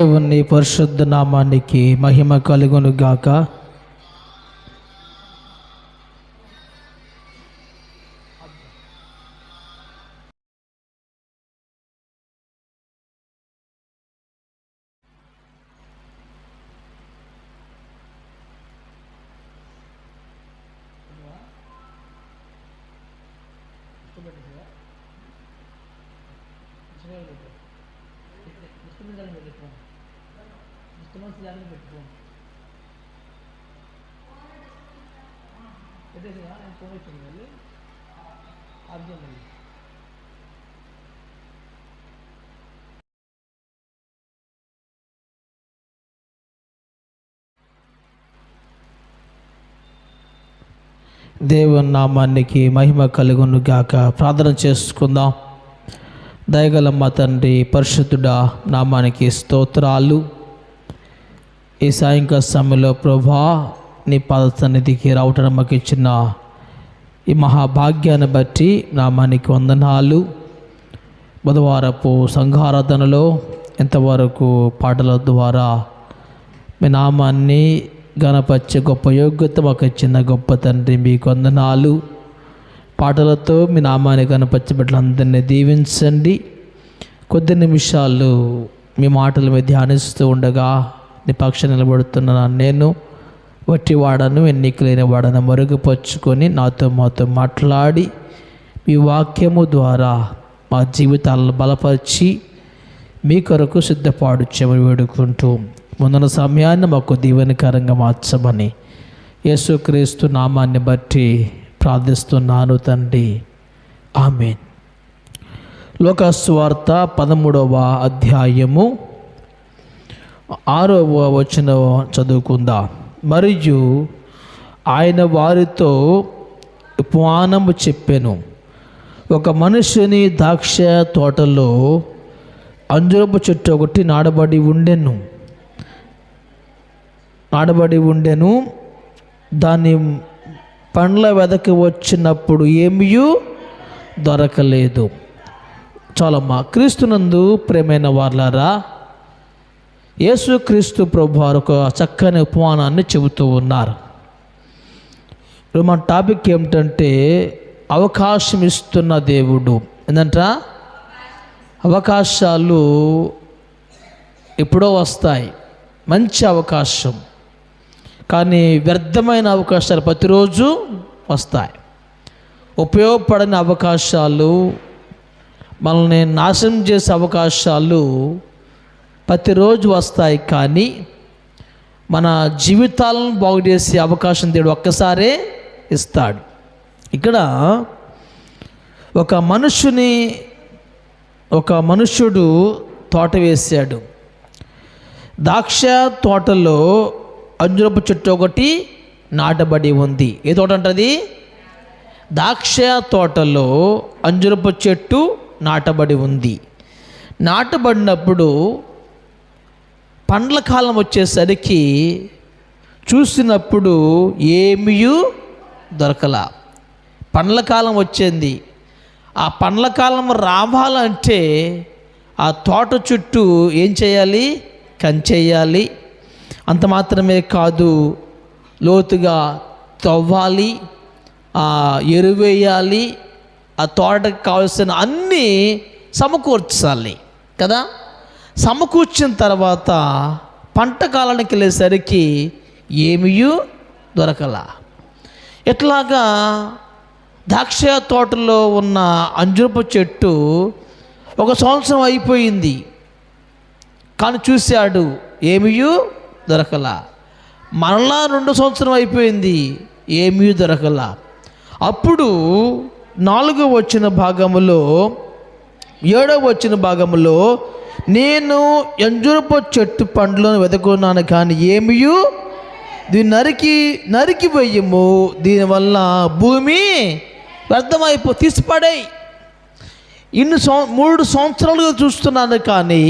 దేవుని పరిశుద్ధ నామానికి మహిమ కలుగును గాక దేవుని నామానికి మహిమ కలుగును గాక. ప్రార్థన చేసుకుందాం. దయగల మా తండ్రి పరిశుద్ధుడా నామానికి స్తోత్రాలు. ఈ సాయంకాల సమయంలో ప్రభా నీ పాద సన్నిధికి రావటం మాకు ఇచ్చిన ఈ మహాభాగ్యాన్ని బట్టి నామానికి వందనాలు. బుధవారపు సంఘారాధనలో ఇంతవరకు పాటల ద్వారా మీ నామాన్ని గణపరిచే గొప్ప యోగ్యత మాకు ఇచ్చిన గొప్ప తండ్రి మీకు కొందనాలు పాటలతో మీ నామాన్ని గణపరిచే బిడ్డలందరినీ దీవించండి. కొద్ది నిమిషాలు మీ మాటల మీద ధ్యానిస్తూ ఉండగా నిపక్ష నిలబడుతున్న నేను వట్టివాడను ఎన్నికలేని వాడను మరుగుపరుచుకొని నాతో మాతో మాట్లాడి మీ వాక్యము ద్వారా మా జీవితాలను బలపరిచి మీ కొరకు సిద్ధపాడు చెమని వేడుకుంటూ ముందున్న సమయాన్ని మాకు దీవెనకరంగా మార్చమని యేసుక్రీస్తు నామాన్ని బట్టి ప్రార్థిస్తున్నాను తండ్రి ఆమెన్ లోకస్వార్త పదమూడవ అధ్యాయము ఆరవ వచనం చదువుకుందాం మరియు ఆయన వారితో ఉపమానము చెప్పెను ఒక మనుషుని ద్రాక్ష తోటలో అంజురపు చెట్టు ఒకటి నాడబడి ఉండెను నాడబడి ఉండెను. దాని పండ్ల వెదకి వచ్చినప్పుడు ఏమీ దొరకలేదు. చాలమ్మా క్రీస్తునందు ప్రేమైన వార్లారా యేసుక్రీస్తు ప్రభు వారు ఒక చక్కని ఉపమానాన్ని చెబుతూ ఉన్నారు. ఇప్పుడు మన టాపిక్ ఏమిటంటే అవకాశం ఇస్తున్న దేవుడు. ఏంటంట అవకాశాలు ఎప్పుడో వస్తాయి. మంచి అవకాశం. కానీ వ్యర్థమైన అవకాశాలు ప్రతిరోజు వస్తాయి. ఉపయోగపడని అవకాశాలు మనల్ని నాశనం చేసే అవకాశాలు ప్రతిరోజు వస్తాయి. కానీ మన జీవితాలను బాగు చేసే అవకాశం దేవుడు ఒక్కసారే ఇస్తాడు. ఇక్కడ ఒక మనుషుని ఒక మనుష్యుడు తోట వేశాడు. ద్రాక్ష తోటలో అంజురపు చెట్టు ఒకటి నాటబడి ఉంది. ఏ తోట అంటది? ద్రాక్ష తోటలో అంజురపు చెట్టు నాటబడి ఉంది. నాటబడినప్పుడు పండ్ల కాలం వచ్చేసరికి చూసినప్పుడు ఏమీ దొరకల. పండ్ల కాలం వచ్చింది. ఆ పండ్ల కాలం రావాలంటే ఆ తోట చుట్టూ ఏం చేయాలి? కంచేయాలి అంత మాత్రమే కాదు లోతుగా తవ్వాలి ఆ ఎరువేయాలి ఆ తోటకు కావాల్సిన అన్నీ సమకూర్చాలి కదా? సమకూర్చిన తర్వాత పంట కాలానికి వెళ్ళేసరికి ఏమియూ దొరకల. ఇట్లాగా ద్రాక్ష తోటలో ఉన్న అంజురపు చెట్టు ఒక సంవత్సరం అయిపోయింది. కానీ చూశాడు ఏమియూ దొరకల. మరలా రెండు సంవత్సరం అయిపోయింది ఏమీ దొరకల. అప్పుడు నాలుగో వచ్చిన భాగములో ఏడవ వచ్చిన భాగంలో నేను ఎంజురపు చెట్టు పండ్లను వెతుకున్నాను కానీ ఏమియు దీన్ని నరికి నరికి వెయ్యము. దీనివల్ల భూమి వ్యర్థమైపో తీసిపడేయి. ఇన్ని సం మూడు సంవత్సరాలుగా చూస్తున్నాను కానీ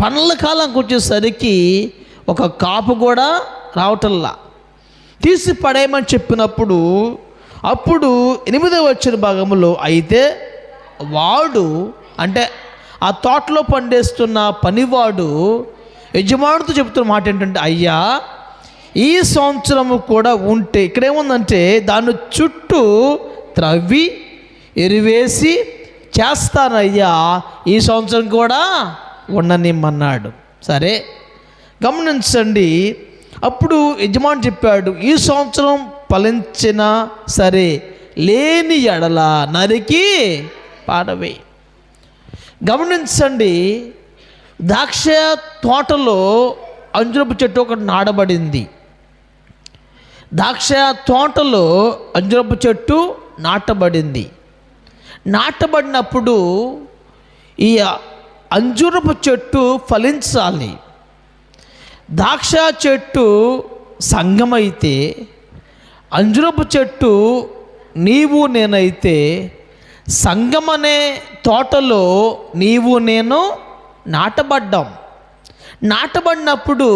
పండ్ల కాలంకి వచ్చేసరికి ఒక కాపు కూడా రావటంలా. తీసి పడేయమని చెప్పినప్పుడు అప్పుడు ఎనిమిదవ వచ్చిన భాగంలో అయితే వాడు అంటే ఆ తోటలో పండేస్తున్న పనివాడు యజమానుడితో చెప్తున్న మాట ఏంటంటే అయ్యా ఈ సంవత్సరము కూడా ఉంటే ఇక్కడేముందంటే దాని చుట్టూ త్రవ్వి ఎరివేసి చేస్తానయ్యా ఈ సంవత్సరం కూడా ఉండనిమ్మన్నాడు. సరే. గమనించండి. అప్పుడు యజమాని చెప్పాడు ఈ సంవత్సరం ఫలించినా సరే లేని ఎడల నరికి పాడవే. గమనించండి ద్రాక్ష తోటలో అంజురపు చెట్టు ఒకటి నాటబడింది ద్రాక్ష తోటలో అంజురపు చెట్టు నాటబడింది. నాటబడినప్పుడు ఈ అంజురపు చెట్టు ఫలించాలి. ద్రాక్ష చెట్టు సంఘమైతే అంజురపు చెట్టు నీవు నేనైతే సంగమనే తోటలో నీవు నేను నాటబడ్డాం. నాటబడినప్పుడు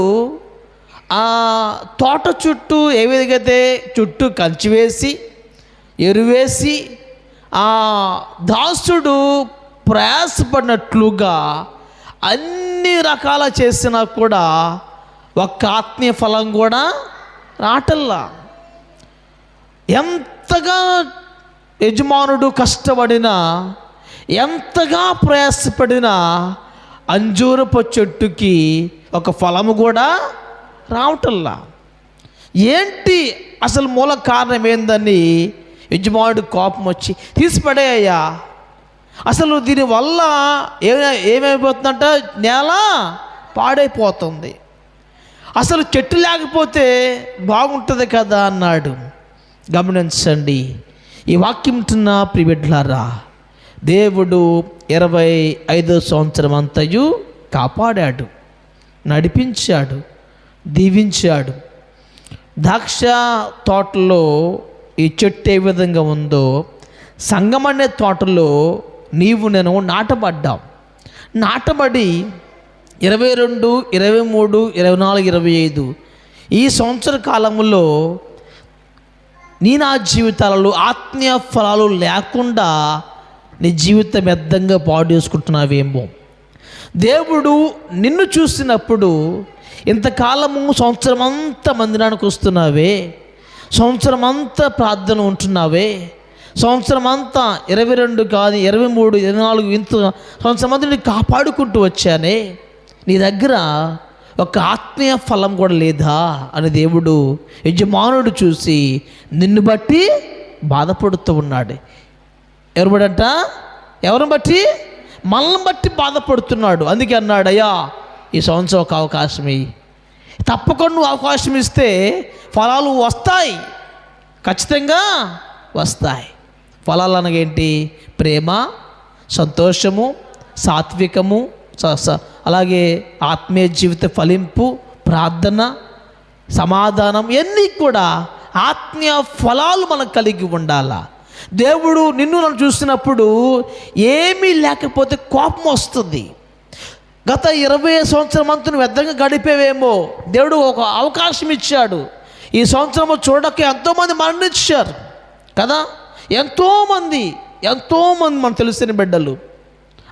ఆ తోట చుట్టూ ఏ విధంగా అయితే చుట్టూ కంచి వేసి ఎరువేసి ఆ దాసుడు ప్రయాసపడినట్లుగా అన్ని రకాల చేసినా కూడా ఒక్క ఆత్మీయ ఫలం కూడా రాటల్లా. ఎంతగా యజమానుడు కష్టపడినా ఎంతగా ప్రయాసపడినా అంజూరపు చెట్టుకి ఒక ఫలము కూడా రావటల్లా. ఏంటి అసలు మూల కారణం ఏందని యజమానుడు కోపం వచ్చి తీసిపడేయ్యా అసలు దీనివల్ల ఏమే ఏమైపోతుందంట? నేల పాడైపోతుంది. అసలు చెట్టు లేకపోతే బాగుంటుంది కదా అన్నాడు. గమనించండి ఈ వాక్యం తిన్న ప్రిబిడ్లారా దేవుడు ఇరవై ఐదో సంవత్సరం అంతయు కాపాడాడు నడిపించాడు దీవించాడు. ద్రాక్ష తోటలో ఈ చెట్టు ఏ విధంగా ఉందో సంగమనే తోటలో నీవు నేను నాటబడ్డాం నాటబడి ఇరవై రెండు ఇరవై మూడు ఇరవై నాలుగు ఇరవై ఐదు. ఈ సంవత్సర కాలంలో నీ నా జీవితాలలో ఆత్మీయ ఫలాలు లేకుండా నీ జీవితం వ్యర్థంగా పాడు చేసుకుంటున్నావేమో. దేవుడు నిన్ను చూసినప్పుడు ఇంతకాలము సంవత్సరం అంతా మందిరానికి వస్తున్నావే సంవత్సరం అంతా ప్రార్థన ఉంటున్నావే సంవత్సరం అంతా ఇరవై రెండు కాదు ఇరవై మూడు ఇరవై నాలుగు ఇంత సంవత్సరం అంతా నేను కాపాడుకుంటూ వచ్చానే నీ దగ్గర ఒక ఆత్మీయ ఫలం కూడా లేదా? అని దేవుడు యజమానుడు చూసి నిన్ను బట్టి బాధపడుతూ ఉన్నాడు. ఎవరు బడంట? ఎవరిని బట్టి? మనల్ని బట్టి బాధపడుతున్నాడు. అందుకే అన్నాడు అయ్యా ఈ సంవత్సరం ఒక అవకాశం ఇయ్యి. తప్పకుండా నువ్వు అవకాశం ఇస్తే ఫలాలు వస్తాయి. ఖచ్చితంగా వస్తాయి. ఫలాలు అనగేంటి ప్రేమ సంతోషము సాత్వికము స- స- అలాగే ఆత్మీయ జీవిత ఫలింపు ప్రార్థన సమాధానం ఇవన్నీ కూడా ఆత్మీయ ఫలాలు మనం కలిగి ఉండాలా. దేవుడు నిన్ను నన్ను చూసినప్పుడు ఏమీ లేకపోతే కోపం వస్తుంది. గత ఇరవై సంవత్సరం అంతా నువ్వు వ్యర్థంగా గడిపేవేమో దేవుడు ఒక అవకాశం ఇచ్చాడు. ఈ సంవత్సరం చూడక ఎంతోమంది మరణించారు. కదా? ఎంతోమంది ఎంతోమంది మనకు తెలిసిన బిడ్డలు.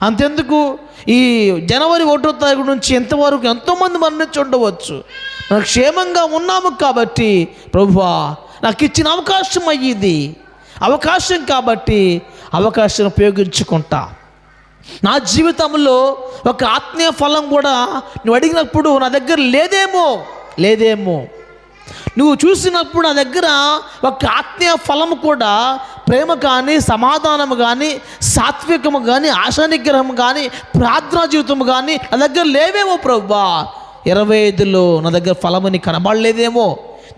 అంతెందుకు? ఈ జనవరి ఒకటో తారీఖు నుంచి ఎంతవరకు ఎంతోమంది మరణించి ఉండవచ్చు. మనం క్షేమంగా ఉన్నాము కాబట్టి ప్రభువా నాకు ఇచ్చిన అవకాశం అయ్యింది. అవకాశం కాబట్టి అవకాశం ఉపయోగించుకుంటా. నా జీవితంలో ఒక ఆత్మీయ ఫలం కూడా నువ్వు అడిగినప్పుడు నా దగ్గర లేదేమో లేదేమో. నువ్వు చూసినప్పుడు నా దగ్గర ఒక ఆత్మీయ ఫలము కూడా ప్రేమ కానీ సమాధానము కానీ సాత్వికము కానీ ఆశానిగ్రహం కానీ ప్రార్థనా జీవితము కానీ నా దగ్గర లేవేమో ప్రభా ఇరవై ఐదులో నా దగ్గర ఫలమని కనబడలేదేమో?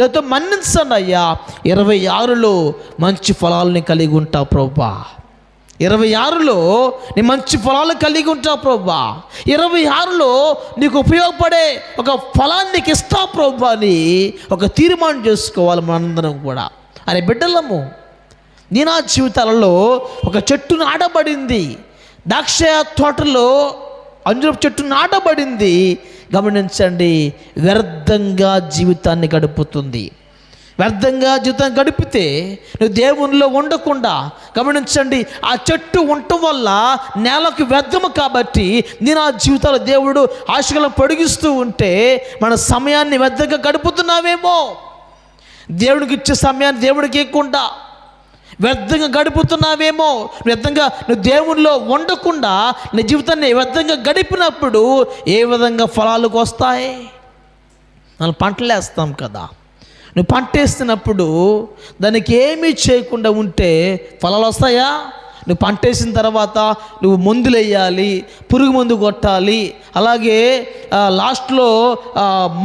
లేకపోతే మన్నించండి అయ్యా. ఇరవై ఆరులో మంచి ఫలాలని కలిగి ఉంటావు ప్రభా ఇరవై ఆరులో నీ మంచి ఫలాలు కలిగి ఉంటావు ప్రభా. ఇరవై ఆరులో నీకు ఉపయోగపడే ఒక ఫలాన్ని నీకు ఇస్తావు ప్రభా అని ఒక తీర్మానం చేసుకోవాలి మనందరం కూడా. అనే బిడ్డలము నీ నా జీవితాలలో ఒక చెట్టు నాటబడింది. ద్రాక్ష తోటలో అంజురపు చెట్టు నాటబడింది. గమనించండి వ్యర్థంగా జీవితాన్ని గడుపుతుంది. వ్యర్థంగా జీవితం గడిపితే నువ్వు దేవునిలో ఉండకుండా గమనించండి ఆ చెట్టు ఉండటం వల్ల నేలకు వ్యర్థము కాబట్టి నేను ఆ జీవితాలు దేవుడు ఆశకలం పొడిగిస్తూ ఉంటే మన సమయాన్ని వ్యర్థంగా గడుపుతున్నావేమో. దేవుడికి ఇచ్చే సమయాన్ని దేవుడికి ఇవ్వకుండా వ్యర్థంగా గడుపుతున్నావేమో. వ్యర్థంగా నువ్వు దేవునిలో ఉండకుండా నీ జీవితాన్ని వ్యర్థంగా గడిపినప్పుడు ఏ విధంగా ఫలాలకు వస్తాయి? మనం పంటలు వేస్తాం కదా. నువ్వు పంటేస్తున్నప్పుడు దానికి ఏమీ చేయకుండా ఉంటే ఫలాలు వస్తాయా? నువ్వు పంట వేసిన తర్వాత నువ్వు మందులు వేయాలి పురుగు మందు కొట్టాలి అలాగే లాస్ట్లో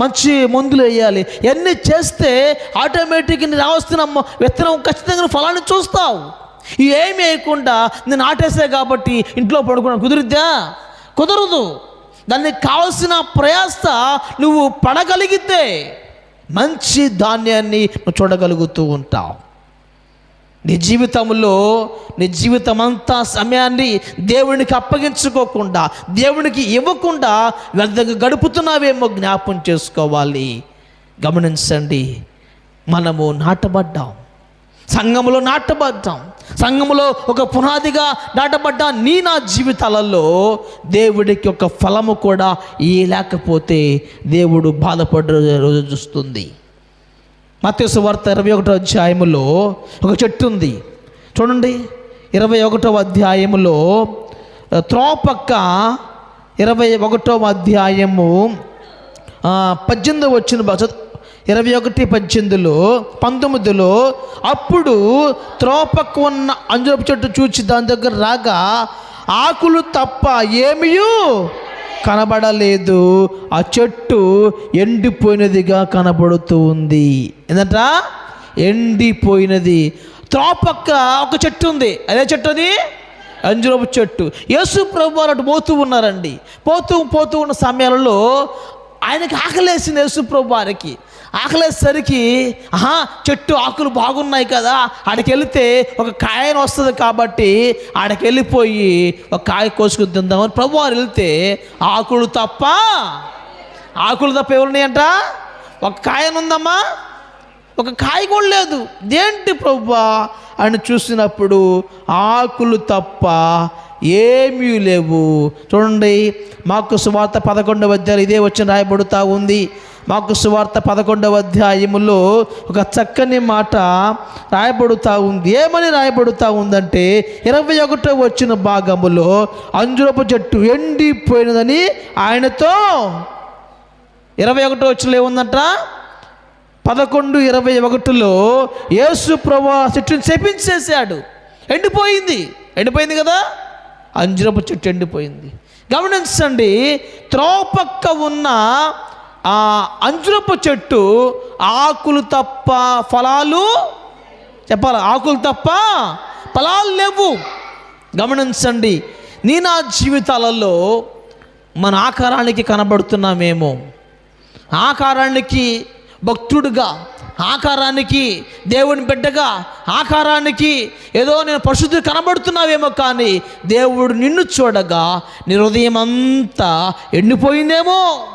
మంచి మందులు వేయాలి. ఇవన్నీ చేస్తే ఆటోమేటిక్ నేను రావస్తున్న విత్తనం ఖచ్చితంగా ఫలాన్ని చూస్తావు. ఏమి వేయకుండా నేను ఆటేసే కాబట్టి ఇంట్లో పడుకున్నాను కుదురుద్దా? కుదరదు. దానికి కావలసిన ప్రయాస నువ్వు పడగలిగితే మంచి ధాన్యాన్ని నువ్వు చూడగలుగుతూ ఉంటావు. నీ జీవితంలో నీ జీవితమంతా సమయాన్ని దేవునికి అప్పగించుకోకుండా దేవునికి ఇవ్వకుండా వ్యర్థంగా గడుపుతున్నావేమో జ్ఞాపం చేసుకోవాలి. గమనించండి మనము నాటబడ్డాం. సంఘములో నాటబడ్డాం. సంఘములో ఒక పునాదిగా నాటబడ్డ నీ నా జీవితాలలో దేవుడికి ఒక ఫలము కూడా ఈ లేకపోతే దేవుడు బాధపడే రోజు చూస్తుంది. మత్స్సు వార్త ఇరవై ఒకటో అధ్యాయములో ఒక చెట్టు ఉంది. చూడండి ఇరవై ఒకటో అధ్యాయములో త్రోపక్క ఇరవై ఒకటో అధ్యాయము పద్దెనిమిది వచ్చిన ఇరవై ఒకటి పద్దెనిమిదిలో పంతొమ్మిదిలో అప్పుడు త్రోపక్కు ఉన్న అంజరపు చెట్టు చూచి దాని దగ్గర రాగా ఆకులు తప్ప ఏమియూ కనబడలేదు. ఆ చెట్టు ఎండిపోయినదిగా కనబడుతూ ఉంది. ఏంటంట ఎండిపోయినది. త్రోపక్క ఒక చెట్టు ఉంది. అదే చెట్టు అది? అంజురపు చెట్టు. యేసు ప్రభు అటు పోతూ ఉన్నారండి. పోతూ పోతూ ఉన్న సమయాలలో ఆయనకి ఆకలేసింది యేసు ప్రభు వారికి ఆకలేసరికి ఆహా చెట్టు ఆకులు బాగున్నాయి కదా ఆడికెళ్తే ఒక కాయను వస్తుంది కాబట్టి ఆడకెళ్ళిపోయి ఒక కాయ కోసుకుని తిందామని ప్రభు వారు వెళ్తే ఆకులు తప్ప ఆకులు తప్ప ఎవరున్నాయంట? ఒక కాయనుందమ్మా ఒక కాయ కూడా లేదు. ఏంటి ప్రభా అని చూసినప్పుడు ఆకులు తప్ప ఏమీ లేవు. చూడండి మాకు సువార్త పదకొండవ అధ్యాయులు ఇదే వచ్చిన రాయబడుతూ ఉంది. మాకు సువార్త పదకొండవ అధ్యాయములో ఒక చక్కని మాట రాయబడుతూ ఉంది. ఏమని రాయబడుతూ ఉందంటే ఇరవై ఒకటో వచ్చిన భాగములో అంజురపు చెట్టు ఎండిపోయినదని ఆయనతో ఇరవై ఒకటో వచ్చిన ఏముందంట? పదకొండు ఇరవై ఒకటిలో యేసు ప్రభా చెట్టుని శపించేశాడు. ఎండిపోయింది. ఎండిపోయింది కదా? అంజరపు చెట్టు ఎండిపోయింది. గమనించండి త్రోపక్క ఉన్న ఆ అంజురపు చెట్టు ఆకులు తప్ప ఫలాలు చెప్పాలి? ఆకులు తప్ప ఫలాలు లేవు. గమనించండి నీ నా జీవితాలలో మన ఆకారానికి కనబడుతున్నామేమో. ఆకారానికి భక్తుడుగా ఆకారానికి దేవుని బిడ్డగా ఆకారానికి ఏదో నేను పరిశుద్ధి కనబడుతున్నావేమో కానీ దేవుడు నిన్ను చూడగా నీ హృదయం అంతా ఎండిపోయిందేమో.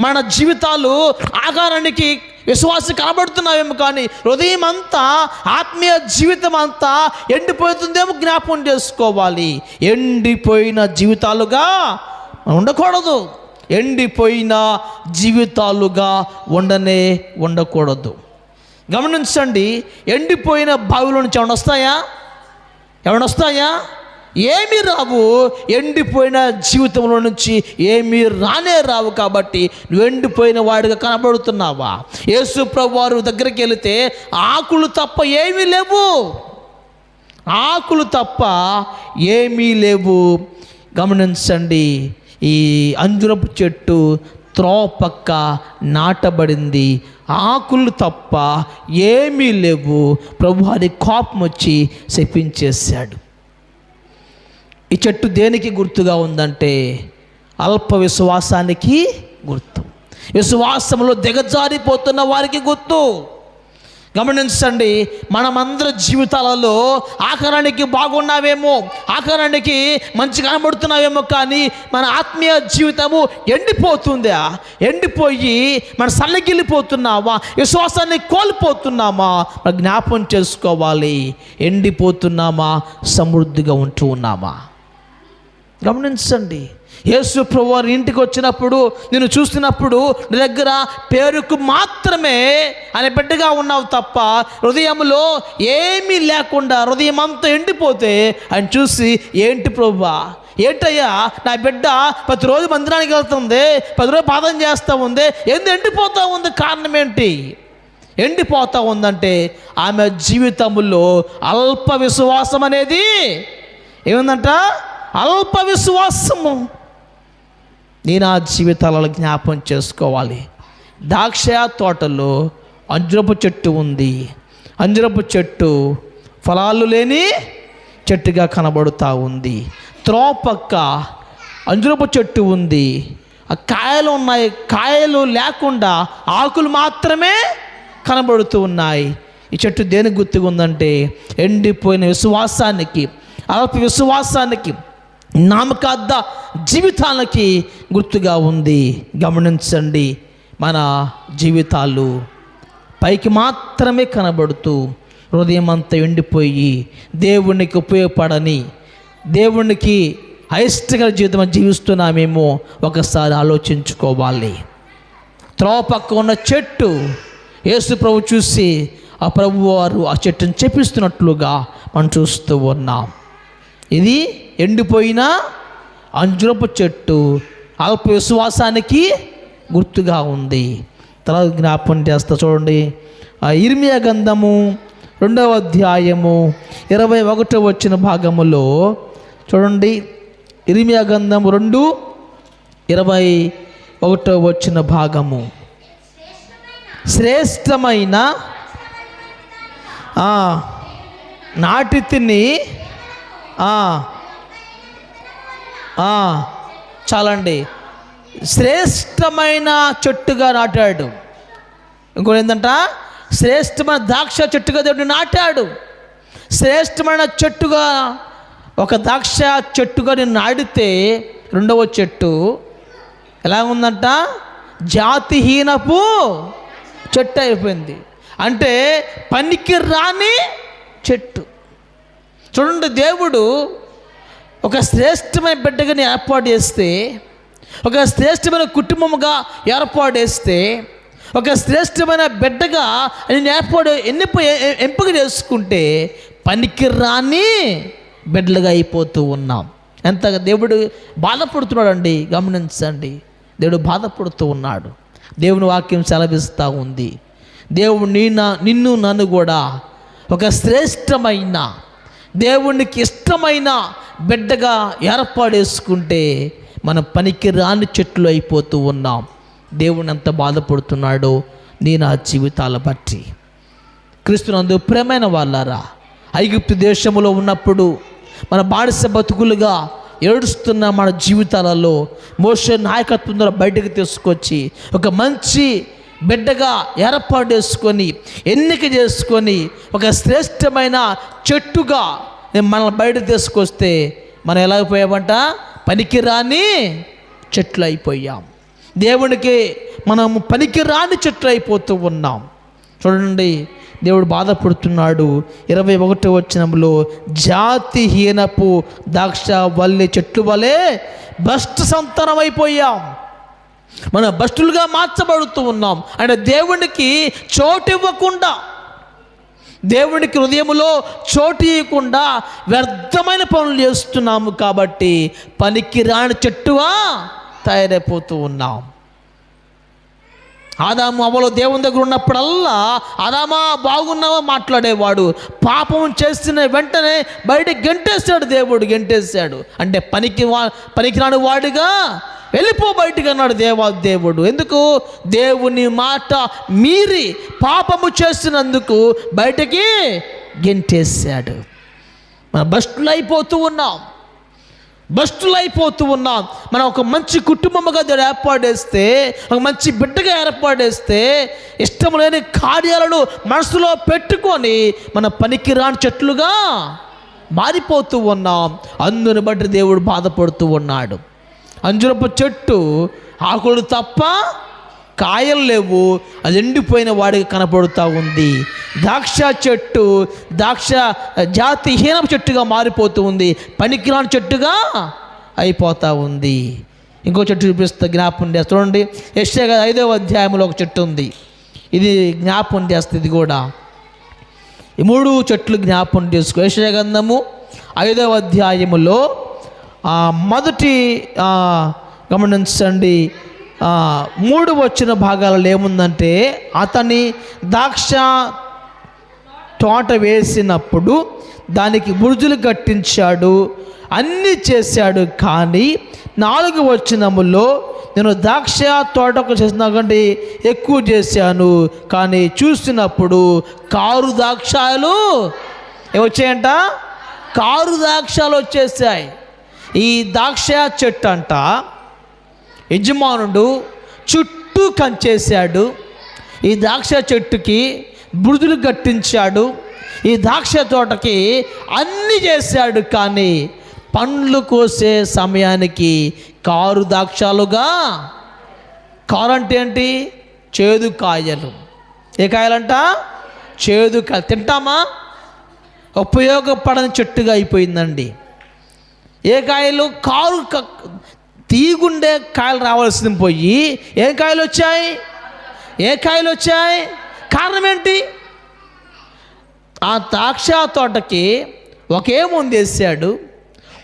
మన జీవితాలు ఆకారానికి విశ్వాసం కనబడుతున్నావేమో కానీ హృదయం అంతా ఆత్మీయ జీవితం అంతా ఎండిపోతుందేమో జ్ఞాపకం చేసుకోవాలి. ఎండిపోయిన జీవితాలుగా ఉండకూడదు. ఎండిపోయిన జీవితాలుగా ఉండనే ఉండకూడదు. గమనించండి ఎండిపోయిన బావిలో నుంచి ఏమైనా వస్తాయా? ఏమైనా వస్తాయా? ఏమీ రావు. ఎండిపోయిన జీవితంలో నుంచి ఏమీ రానే రావు కాబట్టి నువ్వు ఎండిపోయిన వాడిగా కనబడుతున్నావా? యేసు వారు దగ్గరికి వెళితే ఆకులు తప్ప ఏమీ లేవు. ఆకులు తప్ప ఏమీ లేవు. గమనించండి ఈ అంజురపు చెట్టు త్రోపక్క నాటబడింది. ఆకులు తప్ప ఏమీ లేవు. ప్రభు వారి కోపం వచ్చి శపించేశాడు. ఈ చెట్టు దేనికి గుర్తుగా ఉందంటే అల్ప విశ్వాసానికి గుర్తు. విశ్వాసంలో దిగజారిపోతున్న వారికి గుర్తు. గమనించండి మనమందరి జీవితాలలో ఆకారానికి బాగున్నావేమో ఆకారానికి మంచి కనబడుతున్నావేమో కానీ మన ఆత్మీయ జీవితము ఎండిపోతుందా? ఎండిపోయి మన సల్లగిల్లిపోతున్నామా విశ్వాసాన్ని కోల్పోతున్నామా? మన జ్ఞాపం చేసుకోవాలి. ఎండిపోతున్నామా? సమృద్ధిగా ఉంటూ ఉన్నామా? గమనించండి. యేసు ప్రభు వారి ఇంటికి వచ్చినప్పుడు నేను చూస్తున్నప్పుడు నీ దగ్గర పేరుకు మాత్రమే అనే బిడ్డగా ఉన్నావు తప్ప హృదయంలో ఏమీ లేకుండా హృదయం అంతా ఎండిపోతే ఆయన చూసి ఏంటి ప్రభువా ఏంటయ్యా? నా బిడ్డ ప్రతిరోజు మందిరానికి వెళ్తుంది ప్రతిరోజు పాదం చేస్తూ ఉంది ఎందుకు ఎండిపోతూ ఉంది? కారణం ఏంటి? ఎండిపోతూ ఉందంటే ఆమె జీవితంలో అల్ప విశ్వాసం అనేది ఏముందంట? అల్ప విశ్వాసము నేను ఆ జీవితాలలో జ్ఞాపం చేసుకోవాలి. ద్రాక్ష తోటలో అంజరపు చెట్టు ఉంది. అంజరపు చెట్టు ఫలాలు లేని చెట్టుగా కనబడుతూ ఉంది. త్రోపక్క అంజరపు చెట్టు ఉంది. ఆ కాయలు ఉన్నాయి. కాయలు లేకుండా ఆకులు మాత్రమే కనబడుతూ ఉన్నాయి. ఈ చెట్టు దేనికి గుర్తుగా ఉందంటే ఎండిపోయిన విశ్వాసానికి అల్ప విశ్వాసానికి నామకార్థ జీవితాలకి గుర్తుగా ఉంది. గమనించండి మన జీవితాలు పైకి మాత్రమే కనబడుతూ హృదయం అంతా ఎండిపోయి దేవునికి ఉపయోగపడని దేవునికి అయిష్టకర జీవితం జీవిస్తున్నామేమో ఒకసారి ఆలోచించుకోవాలి. త్రోవ పక్క ఉన్న చెట్టు యేసు ప్రభు చూసి ఆ ప్రభు వారు ఆ చెట్టును చెప్పిస్తున్నట్లుగా మనం చూస్తూ ఉన్నాం. ఇది ఎండిపోయిన అంజురపు చెట్టు. అల్ప విశ్వాసానికి గుర్తుగా ఉంది. తర్వాత జ్ఞాపం చేస్తా చూడండి. ఆ ఇర్మియా గంధము రెండవ అధ్యాయము ఇరవై ఒకటో వచ్చిన భాగములో చూడండి. ఇర్మియా గంధం రెండు ఇరవై ఒకటో వచ్చిన భాగము. శ్రేష్టమైన నాటి తిని చాలండి. శ్రేష్టమైన చెట్టుగా నాటాడు. ఇంకోటి ఏంటంట? శ్రేష్టమైన ద్రాక్ష చెట్టుగా దేవుడు నాటాడు. శ్రేష్టమైన చెట్టుగా ఒక ద్రాక్ష చెట్టుగా నేను నాటితే రెండవ చెట్టు ఎలా ఉందంట? జాతిహీనపు చెట్టు అయిపోయింది. అంటే పనికి రాని చెట్టు. చూడండి దేవుడు ఒక శ్రేష్టమైన బిడ్డగాని ఏర్పాటు చేస్తే ఒక శ్రేష్టమైన కుటుంబముగా ఏర్పాటు చేస్తే ఒక శ్రేష్టమైన బిడ్డగా నేను ఏర్పాటు ఎన్నిప ఎంపిక చేసుకుంటే పనికిరాని బిడ్డలుగా అయిపోతూ ఉన్నాం. ఎంత దేవుడు బాధపడుతున్నాడండి గమనించండి. దేవుడు బాధపడుతూ ఉన్నాడు. దేవుని వాక్యం సెలవిస్తూ ఉంది. దేవుడు నీ నా నిన్ను నన్ను కూడా ఒక శ్రేష్టమైన దేవునికి ఇష్టమైన బిడ్డగా ఏర్పాడేసుకుంటే మన పనికి రాని చెట్లు అయిపోతూ ఉన్నాం. దేవుని ఎంత బాధపడుతున్నాడో నీ నా జీవితాల బట్టి. క్రీస్తునందు ప్రేమైన వాళ్ళారా ఐగుప్తు దేశంలో ఉన్నప్పుడు మన బాడిస బతుకులుగా ఏడుస్తున్న మన జీవితాలలో మోషన్ నాయకత్వం ద్వారా బయటకు తీసుకొచ్చి ఒక మంచి బిడ్డగా ఏర్పాటు చేసుకొని ఎన్నిక చేసుకొని ఒక శ్రేష్టమైన చెట్టుగా మనల్ని బయట తీసుకొస్తే మనం ఎలా అయిపోయామంట? పనికిరాని చెట్లు అయిపోయాం. దేవునికి మనం పనికిరాని చెట్లు అయిపోతూ ఉన్నాం. చూడండి దేవుడు బాధపడుతున్నాడు. ఇరవై ఒకటో వచనంలో జాతిహీనపు ద్రాక్ష వల్లి చెట్లు వలె భ్రష్ట సంతానం అయిపోయాం. మనం భ్రష్టులుగా మార్చబడుతూ ఉన్నాం. అంటే దేవునికి చోటు ఇవ్వకుండా దేవునికి హృదయములో చోటు ఇవ్వకుండా వ్యర్థమైన పనులు చేస్తున్నాము కాబట్టి పనికి రాని చెట్టుగా తయారైపోతూ ఉన్నాం. ఆదాము అవలో దేవుని దగ్గర ఉన్నప్పుడల్లా ఆదామా బాగున్నావా మాట్లాడేవాడు. పాపం చేసిన వెంటనే బయట గెంటేశాడు దేవుడు గెంటేశాడు. అంటే పనికి వా పనికిరాని వాడుగా వెళ్ళిపో బయటికి అన్నాడు దేవా దేవుడు. ఎందుకు? దేవుని మాట మీరి పాపము చేసినందుకు బయటికి గెంటేశాడు. మన బస్టులు అయిపోతూ ఉన్నాం. బస్టులు అయిపోతూ ఉన్నాం. మనం ఒక మంచి కుటుంబముగా దేవుడు ఏర్పాటేస్తే ఒక మంచి బిడ్డగా ఏర్పాటేస్తే ఇష్టం లేని కార్యాలను మనసులో పెట్టుకొని మన పనికిరాని చెట్లుగా మారిపోతూ ఉన్నాం. అందుని బట్టి దేవుడు బాధపడుతూ ఉన్నాడు. అంజురపు చెట్టు ఆకులు తప్ప కాయలు లేవు. అది ఎండిపోయిన వాడికి కనపడుతూ ఉంది. ద్రాక్ష చెట్టు ద్రాక్ష జాతిహీన చెట్టుగా మారిపోతూ ఉంది. పనికిరాని చెట్టుగా అయిపోతూ ఉంది. ఇంకో చెట్టు చూపిస్తే జ్ఞాపం చేస్తా. చూడండి యశ్య ఐదవ అధ్యాయంలో ఒక చెట్టు ఉంది. ఇది జ్ఞాపం చేస్తుంది ఇది కూడా. ఈ మూడు చెట్లు జ్ఞాపం చేసుకో. యెషయా ఐదవ అధ్యాయములో ఆ, మొదటి గమనించండి మూడు వచ్చిన భాగాలలో ఏముందంటే అతని ద్రాక్ష తోట వేసినప్పుడు దానికి బురుజులు కట్టించాడు అన్నీ చేశాడు కానీ నాలుగు వచ్చినములో నేను ద్రాక్ష తోటకు చేసిన కంటే ఎక్కువ చేశాను కానీ చూసినప్పుడు కారు ద్రాక్షాలు వచ్చాయంట కారు ద్రాక్షాలు వచ్చేసాయి. ఈ ద్రాక్ష చెట్టు అంట. యజమానుడు చుట్టూ కంచేశాడు. ఈ ద్రాక్ష చెట్టుకి బురుదులు కట్టించాడు. ఈ ద్రాక్ష తోటకి అన్ని చేశాడు కానీ పండ్లు కోసే సమయానికి కారు ద్రాక్షాలుగా కారు అంటే ఏంటి? చేదు కాయలు. ఏ కాయలంట? చేదు కాయలు. తింటామా? ఉపయోగపడని చెట్టుగా అయిపోయిందండి. ఏ కాయలు కారు క- తీగుండే కాయలు రావాల్సింది పోయి ఏ కాయలు వచ్చాయి? ఏ కాయలు వచ్చాయి? కారణం ఏంటి? ఆ ద్రాక్ష తోటకి ఒకే ముందు వేసాడు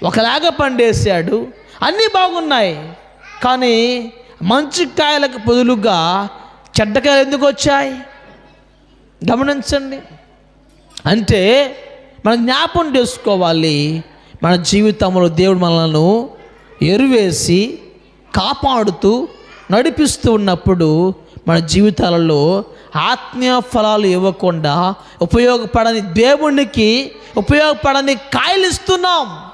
ఒకలాగా పండేసాడు అన్నీ బాగున్నాయి. కానీ మంచి కాయలకు బదులుగా చెడ్డకాయలు ఎందుకు వచ్చాయి? గమనించండి. అంటే మనం జ్ఞాపం చేసుకోవాలి మన జీవితంలో దేవుడు మనలను ఎరువేసి కాపాడుతూ నడిపిస్తూ ఉన్నప్పుడు మన జీవితాలలో ఆత్మీయ ఫలాలు ఇవ్వకుండా ఉపయోగపడని దేవునికి ఉపయోగపడని కాయలిస్తున్నాం.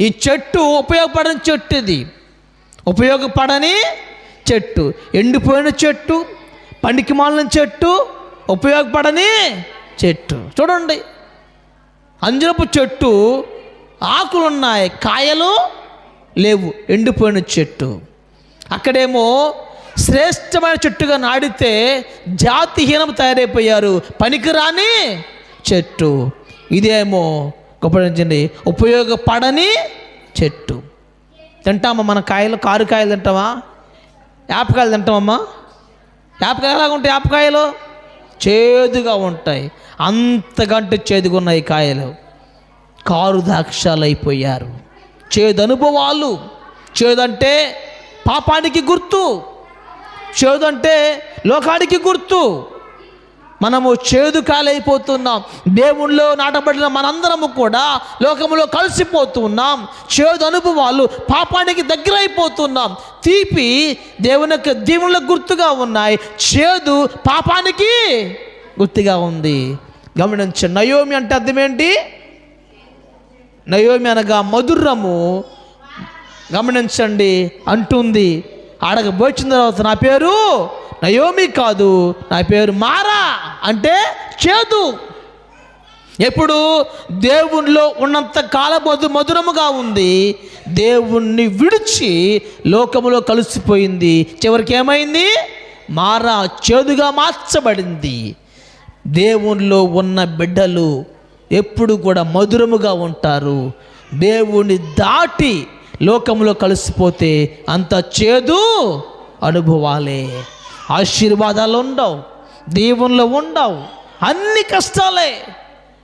ఈ చెట్టు ఉపయోగపడని చెట్టు ఇది. ఉపయోగపడని చెట్టు. ఎండిపోయిన చెట్టు పండికి మాలిన చెట్టు ఉపయోగపడని చెట్టు. చూడండి. అంజరపు చెట్టు ఆకులున్నాయి కాయలు లేవు ఎండిపోయిన చెట్టు. అక్కడేమో శ్రేష్టమైన చెట్టుగా నాడితే జాతిహీనం తయారైపోయారు. పనికిరాని చెట్టు. ఇదేమో గొప్పండి ఉపయోగపడని చెట్టు. తింటామా మన కాయలు? కారు కాయలు తింటామా? యాపకాయలు తింటామమ్మా. యాపకాయలు ఎలాగ ఉంటాయి యాపకాయలు? చేదుగా ఉంటాయి. అంతకంటే చేదుగా ఉన్నాయి కాయలు. కారు దాక్షాలైపోయారు అయిపోయారు చేదు అనుభవాలు చేదంటే పాపానికి గుర్తు. చేదంటే లోకానికి గుర్తు. మనము చేదు కాలైపోతున్నాం. దేవుళ్ళో నాటబడిన మనందరము కూడా లోకములో కలిసిపోతున్నాం. చేదు అనుభవాలు పాపానికి దగ్గర అయిపోతున్నాం తీపి దేవుని యొక్క దేవుళ్ళ గుర్తుగా ఉన్నాయి. చేదు పాపానికి గుర్తుగా ఉంది. గమనించండి. నయోమి అంటే అర్థం ఏంటి? నయోమి అనగా మధురము. గమనించండి అంటుంది. ఆడకు వచ్చిన తర్వాత నా పేరు నయోమి కాదు నా పేరు మారా అంటే చేదు. ఎప్పుడు దేవునిలో ఉన్నంత కాలం మధురముగా ఉంది. దేవుణ్ణి విడిచి లోకములో కలిసిపోయింది. చివరికి ఏమైంది? మారా చేదుగా మార్చబడింది. దేవునిలో ఉన్న బిడ్డలు ఎప్పుడు కూడా మధురముగా ఉంటారు. దేవుని దాటి లోకంలో కలిసిపోతే అంత చేదు అనుభవాలే. ఆశీర్వాదాలు ఉండవు దేవునిలో ఉండవు అన్ని కష్టాలే.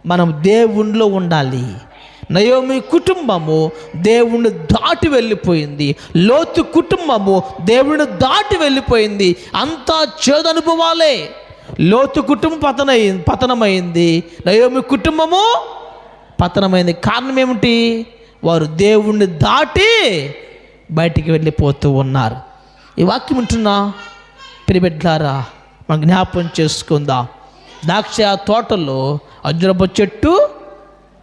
మనం దేవునిలో ఉండాలి. నయోమి కుటుంబము దేవుణ్ణి దాటి వెళ్ళిపోయింది. లోతు కుటుంబము దేవుని దాటి వెళ్ళిపోయింది. అంతా చేదు అనుభవాలే. లోతు కుటుంబం పతనమైంది పతనమైంది. నయోమి కుటుంబము పతనమైంది. కారణం ఏమిటి? వారు దేవుణ్ణి దాటి బయటికి వెళ్ళిపోతూ ఉన్నారు. ఈ వాక్యం ఉంటున్నా పిలిబెడ్లారా మనం జ్ఞాపం చేసుకుందాం. ద్రాక్ష తోటలో అజ్రప చెట్టు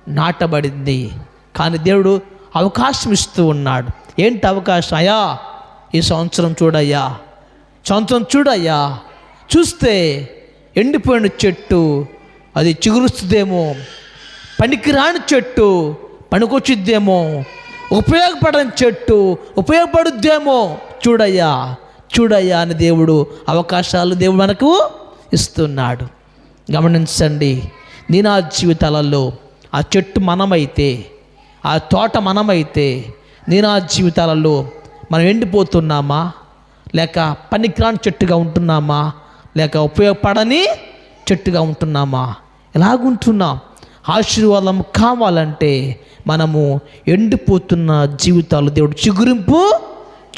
నాటబడింది. కానీ దేవుడు అవకాశం ఇస్తూ ఉన్నాడు. ఏంటి అవకాశం? అయ్యా ఈ సంవత్సరం చూడయ్యా. సంవత్సరం చూడయ్యా. చూస్తే ఎండిపోయిన చెట్టు అది చిగురుస్తుందేమో పనికిరాని చెట్టు పనికొచ్చిద్దేమో ఉపయోగపడని చెట్టు ఉపయోగపడుద్దేమో. చూడయ్యా చూడయ్యా అని దేవుడు అవకాశాలు దేవుడు మనకు ఇస్తున్నాడు. గమనించండి నేను జీవితాలలో ఆ చెట్టు మనమైతే ఆ తోట మనమైతే నేను జీవితాలలో మనం ఎండిపోతున్నామా? లేక పనికిరాని చెట్టుగా ఉంటున్నామా? లేక ఉపయోగపడని చెట్టుగా ఉంటున్నామా? ఎలాగుంటున్నాం? ఆశీర్వాదం కావాలంటే మనము ఎండిపోతున్న జీవితాలు దేవుడు చిగురింపు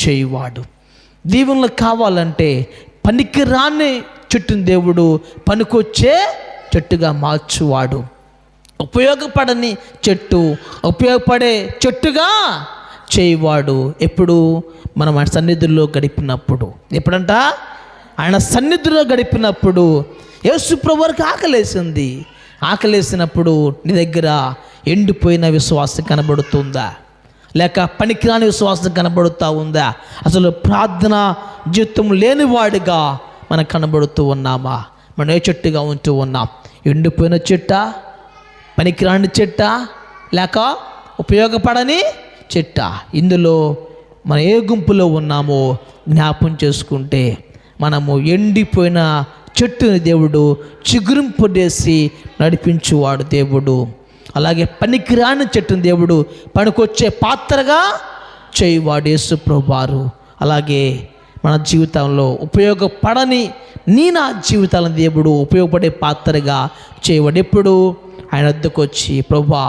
చేయువాడు. దీవెనలు కావాలంటే పనికిరాని చెట్టుని దేవుడు పనికొచ్చే చెట్టుగా మార్చువాడు. ఉపయోగపడని చెట్టు ఉపయోగపడే చెట్టుగా చేయవాడు. ఎప్పుడు? మనం సన్నిధుల్లో గడిపినప్పుడు. ఎప్పుడంట? ఆయన సన్నిధిలో గడిపినప్పుడు యేసుప్రభువారికి ఆకలేసింది ఆకలేసినప్పుడు నీ దగ్గర ఎండిపోయిన విశ్వాసం కనబడుతుందా? లేక పనికిరాని విశ్వాసం కనబడుతూ ఉందా? అసలు ప్రార్థన జీవితం లేనివాడిగా మనం కనబడుతూ ఉన్నామా? మనం ఏ చెట్టుగా ఉంటూ ఉన్నాం? ఎండిపోయిన చెట్ట? పనికిరాని చెట్ట? లేక ఉపయోగపడని చెట్ట? ఇందులో మనం ఏ గుంపులో ఉన్నామో జ్ఞాపం చేసుకుంటే మనము ఎండిపోయిన చెట్టుని దేవుడు చిగురింపడేసి నడిపించువాడు దేవుడు. అలాగే పనికిరాని చెట్టుని దేవుడు పనికొచ్చే పాత్రగా చేయువాడు యేసుప్రభువారు అలాగే మన జీవితంలో ఉపయోగపడని నీ నా జీవితాలను దేవుడు ఉపయోగపడే పాత్రగా చేయవాడు ఎప్పుడు ఆయన వద్దకు వచ్చి ప్రభా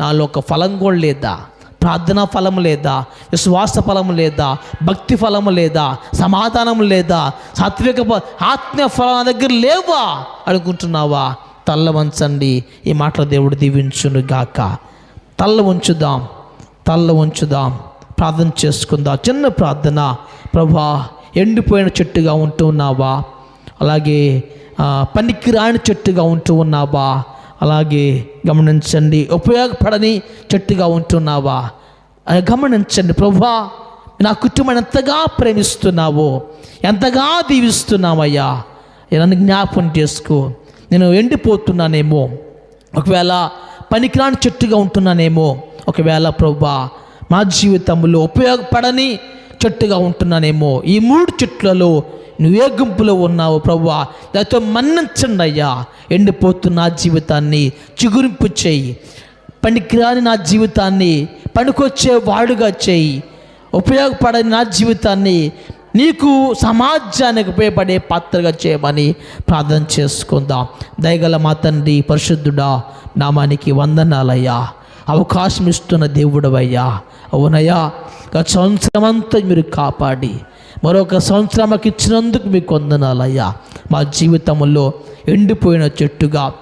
నాలో ఒక ఫలం కూడా లేదా? ప్రార్థనా ఫలము లేదా విశ్వాస ఫలము లేదా భక్తి ఫలము లేదా సమాధానం లేదా సాత్విక ఆత్మీయ ఫలం దగ్గర లేవా? అనుకుంటున్నావా తల్ల వంచండి. ఈ మాటల దేవుడు దీవించును గాక. తల్ల ఉంచుదాం తల్ల ఉంచుదాం ప్రార్థన చేసుకుందాం. చిన్న ప్రార్థన. ప్రభా ఎండిపోయిన చెట్టుగా ఉంటూ ఉన్నావా అలాగే పనికిరాని చెట్టుగా ఉంటూ ఉన్నావా అలాగే గమనించండి ఉపయోగపడని చెట్టుగా ఉంటున్నావా? గమనించండి ప్రభా నా కుటుంబాన్ని ఎంతగా ప్రేమిస్తున్నావో ఎంతగా దీవిస్తున్నావయ్యా? నన్ను జ్ఞాపం చేసుకో. నేను ఎండిపోతున్నానేమో. ఒకవేళ పనికిరాని చెట్టుగా ఉంటున్నానేమో. ఒకవేళ ప్రభా మా జీవితంలో ఉపయోగపడని చెట్టుగా ఉంటున్నానేమో. ఈ మూడు చెట్లలో నువ్వే గుంపులో ఉన్నావు ప్రభా దాంతో మన్నించండి అయ్యా ఎండిపోతున్న నా జీవితాన్ని చిగురింపు చేయి. పనికిరాని నా జీవితాన్ని పనికొచ్చే వాడుగా చేయి. ఉపయోగపడని నా జీవితాన్ని నీకు సమాజానికి ఉపయోగపడే పాత్రగా చేయమని ప్రార్థన చేసుకుందాం. దయగల మా తండ్రి పరిశుద్ధుడా నామానికి వందనాలయ్యా. అవకాశం ఇస్తున్న దేవుడవయ్యా. అవునయ్యా గత సంవత్సరం అంతా మీరు కాపాడి మరొక సంవత్సరం మాకు ఇచ్చినందుకు మీకు వందనాలయ్యా మా జీవితంలో ఎండిపోయిన చెట్టుగా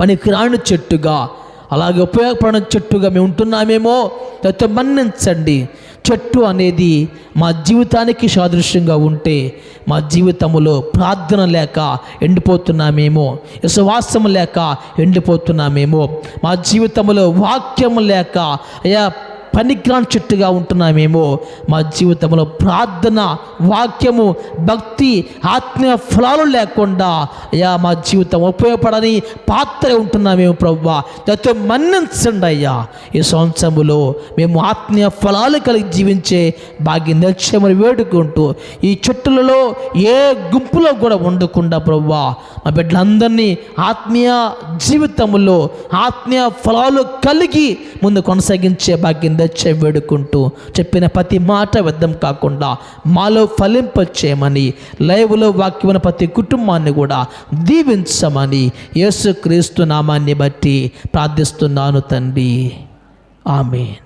పనికిరాని చెట్టుగా అలాగే ఉపయోగపడిన చెట్టుగా మేము ఉంటున్నామేమో అయితే మన్నించండి. చెట్టు అనేది మా జీవితానికి సాదృశ్యంగా ఉంటే మా జీవితంలో ప్రార్థన లేక ఎండిపోతున్నామేమో విశ్వాసం లేక ఎండిపోతున్నామేమో మా జీవితంలో వాక్యం లేక అయ్యా పనికిరాని చెట్టుగా ఉంటున్నామేమో మా జీవితంలో. ప్రార్థన వాక్యము భక్తి ఆత్మీయ ఫలాలు లేకుండా అయ్యా మా జీవితం ఉపయోగపడని పాత్ర ఉంటున్నామేమో ప్రవ్వా. దాంతో మన్నించండి అయ్యా. ఈ సంవత్సరములో మేము ఆత్మీయ ఫలాలు కలిగి జీవించే భాగ్యం నిత్యమని వేడుకుంటూ ఈ చెట్టులలో ఏ గుంపులో కూడా ఉండకుండా ప్రవ్వా మా బిడ్డలందరినీ ఆత్మీయ జీవితంలో ఆత్మీయ ఫలాలు కలిగి ముందు కొనసాగించే భాగ్యం తెచ్చే చెప్పిన ప్రతి మాట వ్యర్థం కాకుండా మాలో ఫలింపచేయమని లైవ్లో వాక్యమైన ప్రతి కుటుంబాన్ని కూడా దీవించమని యేసుక్రీస్తు నామాన్ని బట్టి ప్రార్థిస్తున్నాను తండ్రి. ఆమెన్.